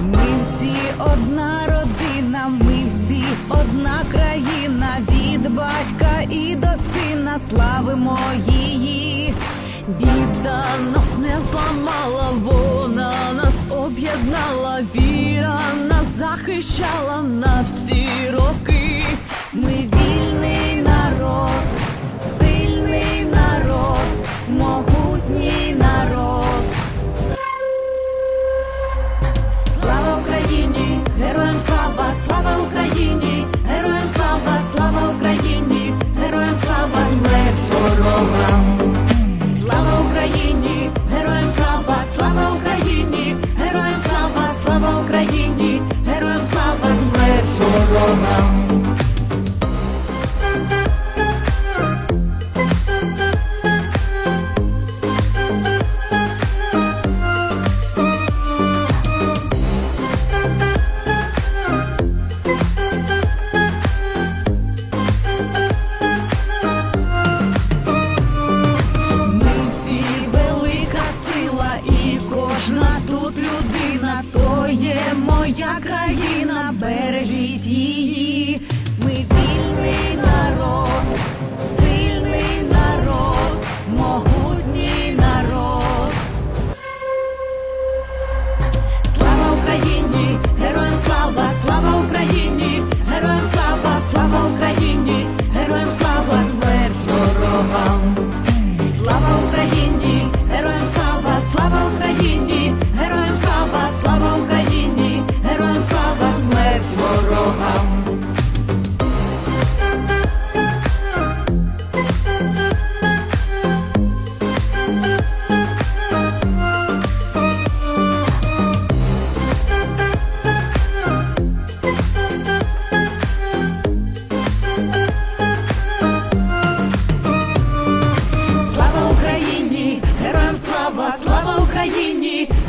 Ми всі одна родина, ми всі одна країна. Від батька і до сина славимо її, біда нас не зламала, вона нас об'єднала, віра нас захищала на всі роки. Смерть моя країна, бережіть її.